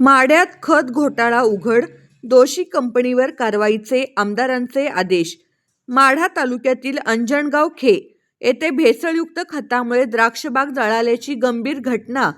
माढ्यात खत घोटाळा उघड दोषी कंपनीवर कारवाईचे आमदारांचे आदेश. माढा तालुक्यातील अंजणगाव खे येथे भेसळयुक्त खतामुळे द्राक्षबाग जळाल्याची गंभीर घटना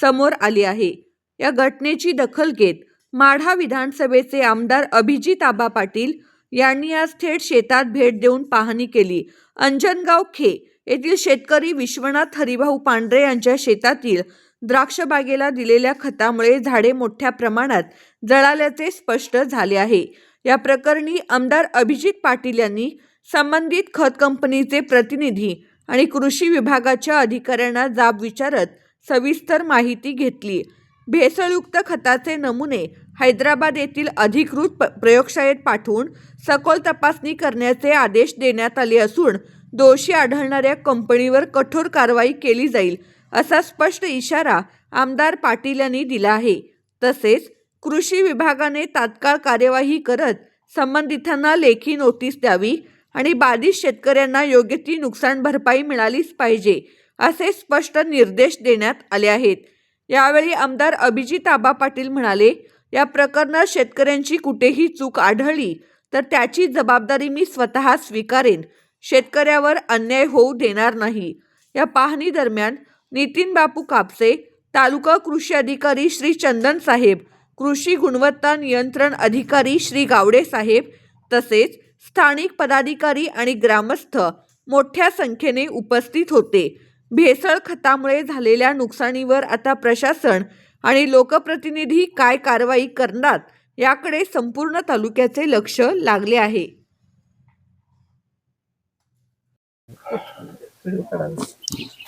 समोर आली आहे. या घटनेची दखल घेत माढा विधानसभेचे आमदार अभिजित आबा पाटील यांनी आज थेट शेतात भेट देऊन पाहणी केली. अंजनगाव खे येथील शेतकरी विश्वनाथ हरिभाऊ पांढरे यांच्या शेतातील द्राक्ष बागेला दिलेल्या खतामुळे झाडे मोठ्या प्रमाणात जळाल्याचे स्पष्ट झाले आहे. या प्रकरणी आमदार अभिजित पाटील यांनी संबंधित खत कंपनीचे प्रतिनिधी आणि कृषी विभागाच्या अधिकाऱ्यांना जाब विचारत सविस्तर माहिती घेतली. भेसळयुक्त खताचे नमुने हैदराबाद येथील अधिकृत प- प्रयोगशाळेत पाठवून सखोल तपासणी करण्याचे आदेश देण्यात आले असून दोषी आढळणाऱ्या कंपनीवर कठोर कारवाई केली जाईल असा स्पष्ट इशारा आमदार पाटील यांनी दिला आहे. तसेच कृषी विभागाने तात्काळ कार्यवाही करत संबंधितांना लेखी नोटीस द्यावी आणि बाधित शेतकऱ्यांना योग्य ती नुकसान भरपाई मिळालीच पाहिजे असे स्पष्ट निर्देश देण्यात आले आहेत. यावेळी आमदार अभिजित आबा पाटील म्हणाले या प्रकरणात शेतकऱ्यांची कुठेही चूक आढळली तर त्याची जबाबदारी मी स्वतः स्वीकारेन. शेतकऱ्यावर अन्याय होऊ देणार नाही. या पाहणी दरम्यान नितीन बापू कापसे तालुका कृषी अधिकारी श्री चंदन साहेब कृषी गुणवत्ता नियंत्रण अधिकारी श्री गावडे साहेब तसेच स्थानिक पदाधिकारी आणि ग्रामस्थ मोठ्या संख्येने उपस्थित होते. भेसळ खतामुळे झालेल्या नुकसानीवर आता प्रशासन आणि लोकप्रतिनिधी काय कारवाई करणार याकडे संपूर्ण तालुक्याचे लक्ष लागले आहे.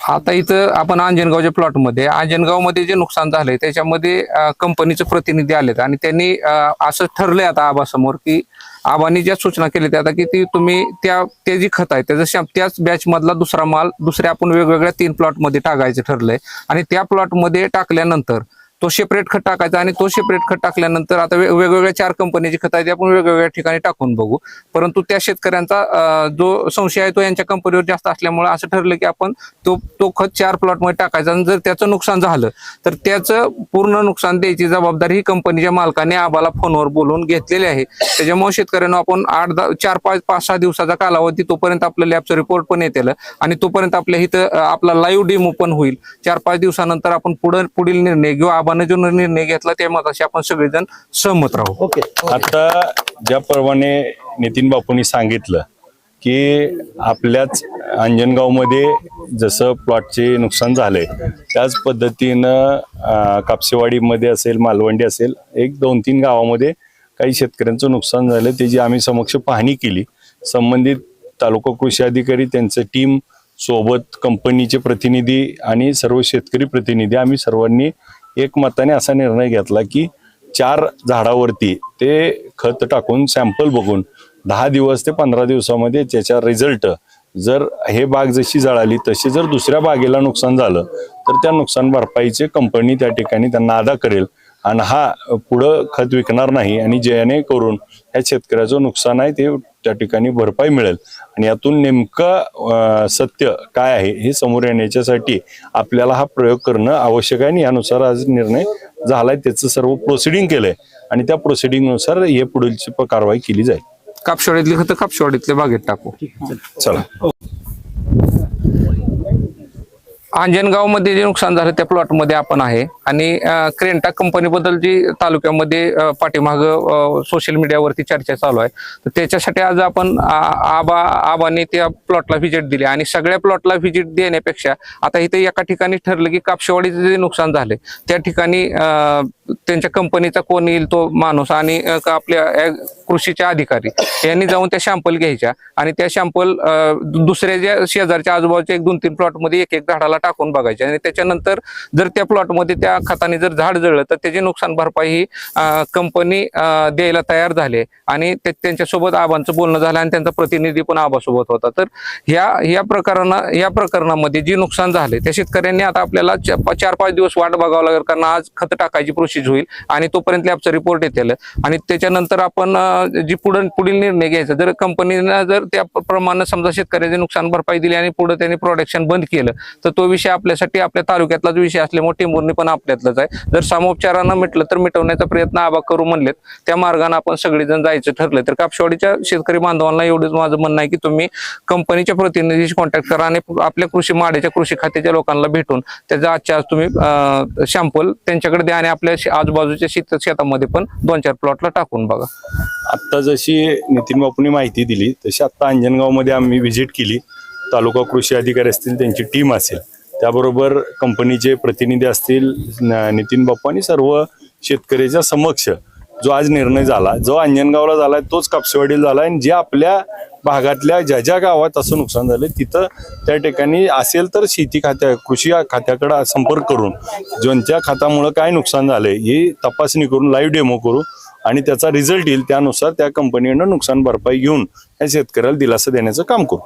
आता इथं आपण अंजनगावच्या प्लॉटमध्ये अंजनगावमध्ये जे नुकसान झालंय त्याच्यामध्ये कंपनीचे प्रतिनिधी आलेत आणि त्यांनी असं ठरलंय आता आबासमोर की आबांनी ज्या सूचना केल्या त्या आता की ती तुम्ही त्या ते जी खत आहे त्याचं त्याच बॅच मधला दुसरा माल दुसऱ्या आपण वेगवेगळ्या तीन प्लॉटमध्ये टाकायचं ठरलंय आणि त्या प्लॉटमध्ये टाकल्यानंतर तो सेपरेट खत टाकायचा आणि तो सेपरेट खत टाकल्यानंतर आता वेगवेगळ्या चार कंपनीची खत आहे ते आपण वेगवेगळ्या ठिकाणी टाकून बघू. परंतु त्या शेतकऱ्यांचा जो संशय आहे तो यांच्या कंपनीवर जास्त असल्यामुळे असं ठरलं की आपण तो तो खत चार प्लॉटमध्ये टाकायचा आणि जर त्याचं नुकसान झालं तर त्याचं पूर्ण नुकसान द्यायची जबाबदारी ही कंपनीच्या मालकाने आम्हाला फोनवर बोलवून घेतलेली आहे. त्याच्यामुळे शेतकऱ्यांना आपण आठ दहा चार पाच पाच सहा दिवसाचा कालावधी तोपर्यंत आपल्या लॅबचं रिपोर्ट पण येतील आणि तोपर्यंत आपल्या इथं आपला लाईव्ह डेमो पण होईल. चार पाच दिवसानंतर आपण पुढे पुढील निर्णय घेऊ आबाने जो निर्णय घेतला त्या मताशी आपण सगळेजण सहमत राहू. ओके. आता ज्याप्रमाणे नितीन बापूंनी सांगितलं की आपल्याच अंजनगावमध्ये जसं प्लॉटचे नुकसान झालंय त्याच पद्धतीनं कापसेवाडीमध्ये असेल मालवंडी असेल एक दोन तीन गावामध्ये काही शेतकऱ्यांचं नुकसान झालं त्याची आम्ही समक्ष पाहणी केली. संबंधित तालुका कृषी अधिकारी त्यांचं टीम सोबत कंपनीचे प्रतिनिधी आणि सर्व शेतकरी प्रतिनिधी आम्ही सर्वांनी एकमताने असा निर्णय घेतला की चार झाडावरती ते खत टाकून सॅम्पल बघून दहा दिवस ते पंधरा दिवसामध्ये त्याच्या रिझल्ट जर हे बाग जशी जळाली तशी जर दुसऱ्या बागेला नुकसान झालं तर त्या नुकसान भरपाईचे कंपनी त्या ठिकाणी त्यांना अदा करेल. आणि हा पुढं खत विकणार नाही आणि जेणेकरून ह्या शेतकऱ्याचं नुकसान आहे ते त्या ठिकाणी भरपाई मिळेल. आणि यातून नेमकं सत्य काय आहे हे समोर येण्याच्यासाठी आपल्याला हा प्रयोग करणं आवश्यक आहे आणि यानुसार आज निर्णय झालाय त्याचं सर्व प्रोसिडिंग केलंय. आणि त्या प्रोसिडिंगनुसार हे पुढीलची प- कारवाई केली जाईल. कापशेवाडीतली खतं कापशेवाडीतल्या बागेत टाकू. चला. अंजनगावमध्ये जे नुकसान झालं त्या प्लॉटमध्ये आपण आहे. आणि क्रेंटा कंपनीबद्दल जी तालुक्यामध्ये पाठीमाग सोशल मीडियावरती चर्चा चालू आहे. तर त्याच्यासाठी आज आपण आबा आबांनी त्या प्लॉटला व्हिजिट दिली. आणि सगळ्या प्लॉटला व्हिजिट देण्यापेक्षा आता इथे एका ठिकाणी ठरलं की कापशेवाडीचं जे नुकसान झाले त्या ठिकाणी त्यांच्या कंपनीचा कोण येईल तो माणूस आणि का आपल्या कृषीचे अधिकारी यांनी जाऊन त्या शॅम्पल घ्यायच्या आणि त्या शॅम्पल दुसऱ्या ज्या शेजारच्या आजूबाजूच्या एक दोन तीन प्लॉटमध्ये एक एक झाडाला टाकून बघायचे आणि त्याच्यानंतर जर त्या प्लॉटमध्ये त्या खताने जर झाड जळलं तर त्याची नुकसान भरपाई ही कंपनी द्यायला तयार झाले आणि ते- त्यांच्यासोबत आबांचं बोलणं झालं आणि त्यांचा प्रतिनिधी पण आबासोबत होता. तर ह्या ह्या प्रकरणा या प्रकरणामध्ये जे नुकसान झाले त्या शेतकऱ्यांनी आता आपल्याला चार पाच दिवस वाट बघावं लागेल कारण आज खत टाकायची प्रोसेस होईल. होईल आणि तोपर्यंत लॅबचा रिपोर्ट येतील. आणि त्याच्यानंतर आपण जी पुढे पुढील निर्णय घ्यायचा जर कंपनीनं जर त्या प्रमाणे समजा शेतकऱ्याचे नुकसान भरपाई दिली आणि पुढे त्यांनी प्रोडक्शन बंद केलं तर तो विषय आपल्यासाठी आपल्या तालुक्यातलाच विषय असल्यामुळे टेंभुर्णी पण आपल्यातलाच आहे. जर सामोपचारानं म्हटलं तर मिटवण्याचा प्रयत्न आबा करू म्हणलेत. त्या मार्गाने आपण सगळेजण जायचं ठरलं तर कापशेवाडीच्या शेतकरी बांधवांना एवढंच माझं म्हणणं आहे की तुम्ही कंपनीच्या प्रतिनिधीशी कॉन्टॅक्ट करा आणि आपल्या कृषी माड्याच्या कृषी खात्याच्या लोकांना भेटून त्याचा आजच्या आज तुम्ही शॅम्पल त्यांच्याकडे द्या आणि आपल्या आजूबाजूच्या शेत शेतामध्ये पण दोन चार प्लॉटला टाकून बघा. आत्ता जशी नितीन बापूंनी माहिती दिली तशी आत्ता अंजनगावमध्ये आम्ही व्हिजिट केली. तालुका कृषी अधिकारी असतील त्यांची टीम असेल. त्याबरोबर कंपनीचे प्रतिनिधी असतील नितीन बापू आणि सर्व शेतकऱ्याच्या समक्ष जो आज निर्णय झाला जो अंजनगावला झालाय तोच कापसेवाडीला झालाय आणि जे आपल्या भागातल्या ज्या ज्या गावात असं नुकसान झालं तिथं त्या ठिकाणी असेल तर शेती खात्या कृषी खात्याकडे संपर्क करून ज्यांच्या खात्यामुळं काय नुकसान झालंय ही तपासणी करून लाईव्ह डेमो करू आणि त्याचा रिझल्ट येईल त्यानुसार त्या कंपनीनं नुकसान भरपाई घेऊन या शेतकऱ्याला दिलासा देण्याचं काम करू.